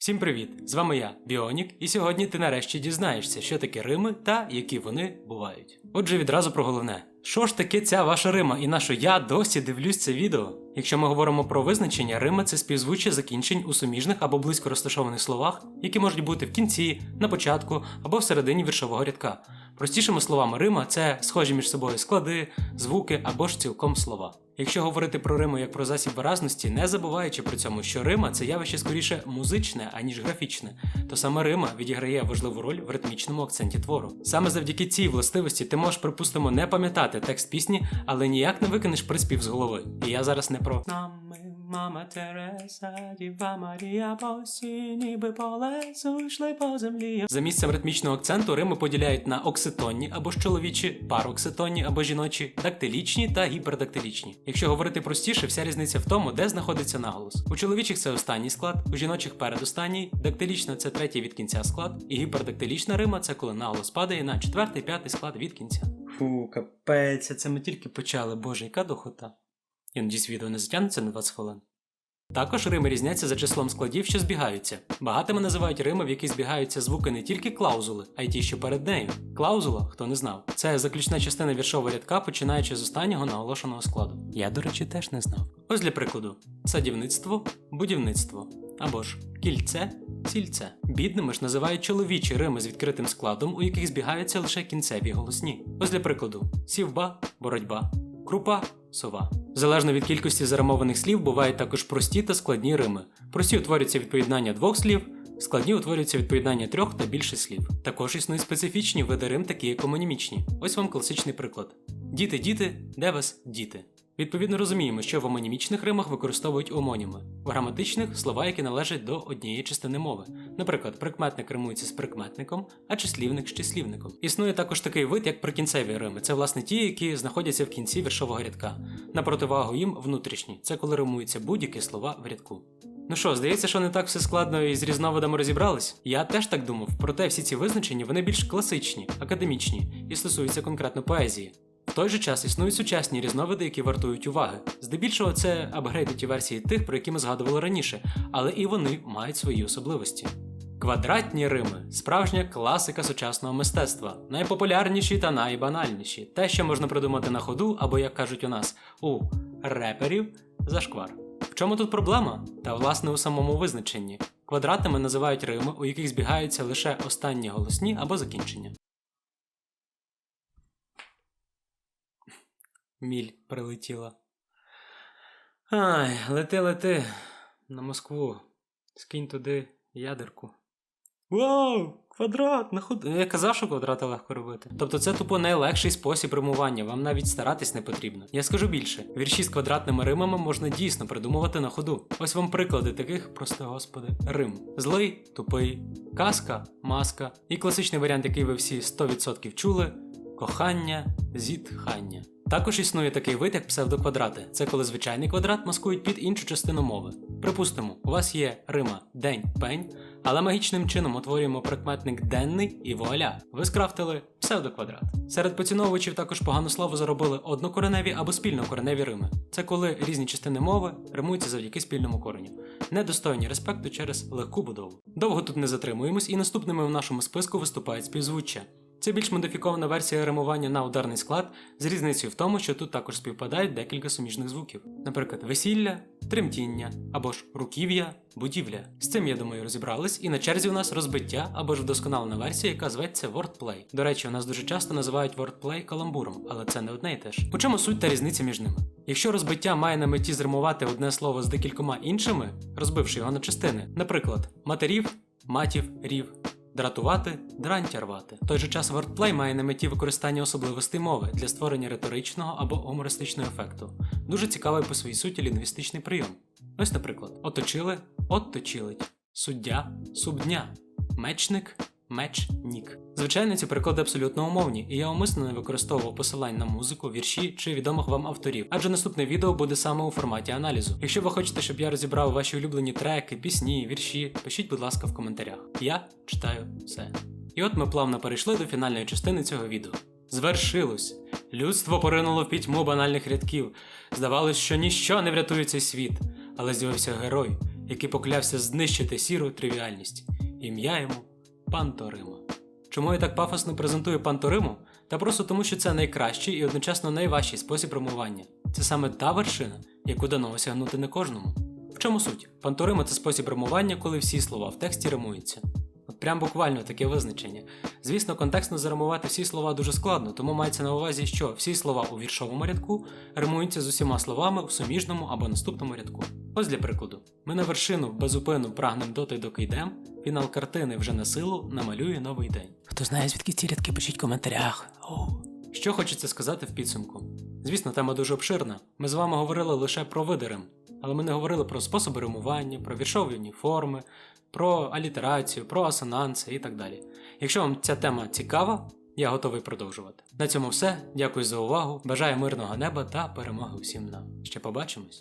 Всім привіт! З вами я, Біонік, і сьогодні ти нарешті дізнаєшся, що таке Рими та які вони бувають. Отже, відразу про головне. Що ж таке ця ваша Рима і на що я досі дивлюсь це відео? Якщо ми говоримо про визначення, Рима це співзвуччя закінчень у суміжних або близько розташованих словах, які можуть бути в кінці, на початку або всередині віршового рядка. Простішими словами, Рима це схожі між собою склади, звуки або ж цілком слова. Якщо говорити про Риму як про засіб виразності, не забуваючи при цьому, що Рима це явище скоріше музичне, аніж графічне, то саме Рима відіграє важливу роль в ритмічному акценті твору. Саме завдяки цій властивості ти можеш, припустимо, не пам'ятати текст пісні, але ніяк не викинеш приспів з голови. І я зараз не про Нами, мама Тереса, Діва Марія, босі, ніби по лесу йшли по землі. За місцем ритмічного акценту Рими поділяють на окситонні або ж чоловічі, парокситонні або жіночі, дактилічні та гіпердактилічні. Якщо говорити простіше, вся різниця в тому, де знаходиться наголос. У чоловічих це останній склад, у жіночих передостанній, дактилічна це третій від кінця склад, і гіпердактилічна Рима це коли наголос падає на четвертий, п'ятий склад від кінця. Фу, капець, це ми тільки почали, боже, яка дохота. Я надіюсь, відео не затягнеться на 20 хвилин. Також Рими різняться за числом складів, що збігаються. Багатими називають Рими, в яких збігаються звуки не тільки клаузули, а й ті, що перед нею. Клаузула, хто не знав, це заключна частина віршового рядка, починаючи з останнього наголошеного складу. Я, до речі, теж не знав. Ось для прикладу: садівництво, будівництво або ж кільце, сільце. Бідними ж називають чоловічі Рими з відкритим складом, у яких збігаються лише кінцеві голосні. Ось для прикладу: сівба, боротьба, крупа, сова. Залежно від кількості зарамованих слів, бувають також прості та складні рими. Прості утворюються від поєднання двох слів, складні утворюються від поєднання трьох та більше слів. Також існують специфічні види рим, такі як омонімічні. Ось вам класичний приклад: діти, діти, де вас діти? Відповідно розуміємо, що в омонімічних римах використовують омоніми, в граматичних слова, які належать до однієї частини мови. Наприклад, прикметник римується з прикметником, а числівник з числівником. Існує також такий вид, як прикінцеві рими. Це власне ті, які знаходяться в кінці віршового рядка. На противагу їм внутрішні це коли римуються будь-які слова в рядку. Ну що, здається, що не так все складно і з різновидами розібрались? Я теж так думав, проте всі ці визначення вони більш класичні, академічні і стосуються конкретно поезії. Той же час існують сучасні різновиди, які вартують уваги. Здебільшого це апгрейдуті версії тих, про які ми згадували раніше, але і вони мають свої особливості. Квадратні рими справжня класика сучасного мистецтва, найпопулярніші та найбанальніші. Те, що можна придумати на ходу, або як кажуть у нас, у реперів зашквар. В чому тут проблема? Та власне у самому визначенні. Квадратними називають рими, у яких збігаються лише останні голосні або закінчення. Міль прилетіла. Ай, лети, лети на Москву. Скинь туди ядерку. Вау! Квадрат! На ходу. Я казав, що квадрати легко робити. Тобто це тупо найлегший спосіб римування, вам навіть старатись не потрібно. Я скажу більше: вірші з квадратними римами можна дійсно придумувати на ходу. Ось вам приклади таких, прости господи, рим. Злий, тупий, казка, маска. І класичний варіант, який ви всі 100% чули: кохання, зітхання. Також існує такий вид, як псевдоквадрати. Це коли звичайний квадрат маскують під іншу частину мови. Припустимо, у вас є Рима день, пень, але магічним чином утворюємо прикметник денний і вуаля. Ви скрафтили псевдоквадрат. Серед поціновувачів також погано слово заробили однокореневі або спільнокореневі рими. Це коли різні частини мови римуються завдяки спільному кореню. Недостойні респекту через легку будову. Довго тут не затримуємось, і наступними в нашому списку виступають співзвуччя. Це більш модифікована версія римування на ударний склад з різницею в тому, що тут також співпадають декілька суміжних звуків, наприклад, весілля, тремтіння або ж руків'я, будівля. З цим, я думаю, розібрались, і на черзі у нас розбиття або ж вдосконалена версія, яка зветься wordplay. До речі, у нас дуже часто називають wordplay каламбуром, але це не одне і те ж. У чому суть та різниця між ними? Якщо розбиття має на меті зримувати одне слово з декількома іншими, розбивши його на частини, наприклад, матерів, матів, рів. Дратувати, дрантя рвати. В той же час wordplay має на меті використання особливостей мови для створення риторичного або гумористичного ефекту. Дуже цікавий по своїй суті лінгвістичний прийом. Ось, наприклад, оточили, отточилить, суддя, субдня, мечник, мечнік. Звичайно, ці приклади абсолютно умовні, і я умисно не використовував посилань на музику, вірші чи відомих вам авторів, адже наступне відео буде саме у форматі аналізу. Якщо ви хочете, щоб я розібрав ваші улюблені треки, пісні, вірші, пишіть, будь ласка, в коментарях. Я читаю все. І от ми плавно перейшли до фінальної частини цього відео. Звершилось! Людство поринуло в пітьму банальних рядків. Здавалось, що ніщо не врятує цей світ, але з'явився герой, який поклявся знищити сіру тривіальність. Ім'я йому Панторима. Чому я так пафосно презентую панториму? Та просто тому, що це найкращий і одночасно найважчий спосіб римування. Це саме та вершина, яку дано осягнути не кожному. В чому суть? Панторима це спосіб римування, коли всі слова в тексті римуються. Прям буквально таке визначення. Звісно, контекстно заримувати всі слова дуже складно, тому мається на увазі, що всі слова у віршовому рядку римуються з усіма словами у суміжному або наступному рядку. Ось для прикладу: ми на вершину безупину прагнем доти, доки йдем. Фінал картини вже на силу намалює новий день. Хто знає, звідки ці рядки, пишіть в коментарях. Що хочеться сказати в підсумку? Звісно, тема дуже обширна. Ми з вами говорили лише про види рим, але ми не говорили про способи римування, про віршові форми, про алітерацію, про асонанси і так далі. Якщо вам ця тема цікава, я готовий продовжувати. На цьому все. Дякую за увагу. Бажаю мирного неба та перемоги усім нам. Ще побачимось.